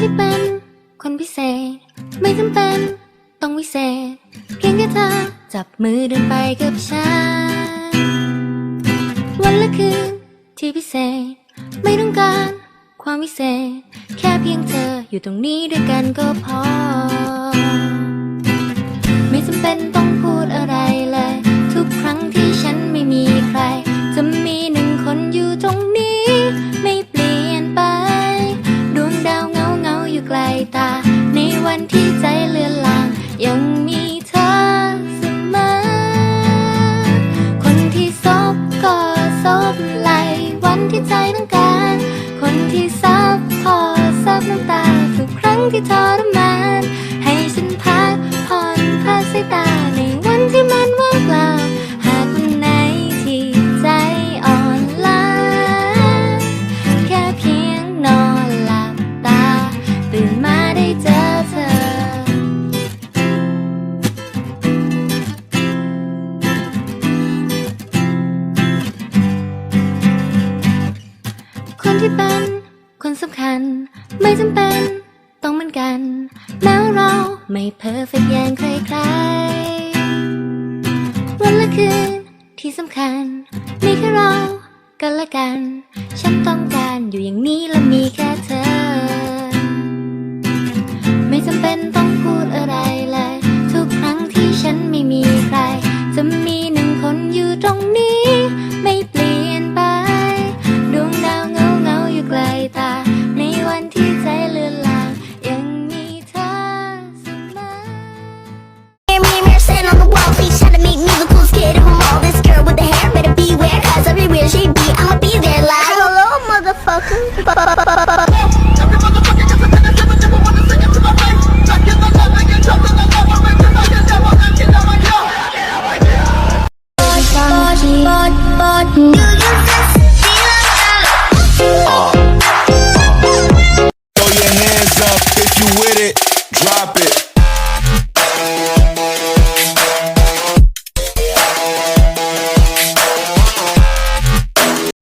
ที่เป็น คนพิเศษ ไม่จำเป็น ต้องวิเศษ เพียงแค่เธอ จับมือเดินไปกับฉัน วันและคืนที่พิเศษ ไม่ต้องการ ความวิเศษ แค่เพียงเธออยู่ตรงนี้ด้วยกันก็พอ ที่ทรมาน ให้ฉันพักผ่อนพักสายตาในวันที่มันว่างเปล่า หากวันไหนที่ใจอ่อนล้า แค่เพียงนอนหลับตา ตื่นมาได้เจอเธอ คนที่เป็นคนสำคัญ ไม่จำเป็น ต้องเหมือนกัน แม้วเราไม่เพอร์เฟกต์อย่างใครๆ วันและคืนที่สำคัญ มีแค่เรากันละกัน ฉันต้องการอยู่อย่างนี้และมีแค่เธอ ไม่จำเป็นต้องพูดอะไรเลย ทุกครั้งที่ฉันไม่มีใคร จะมีหนึ่งคนอยู่ตรงนี้ Throw your hands up if you with it.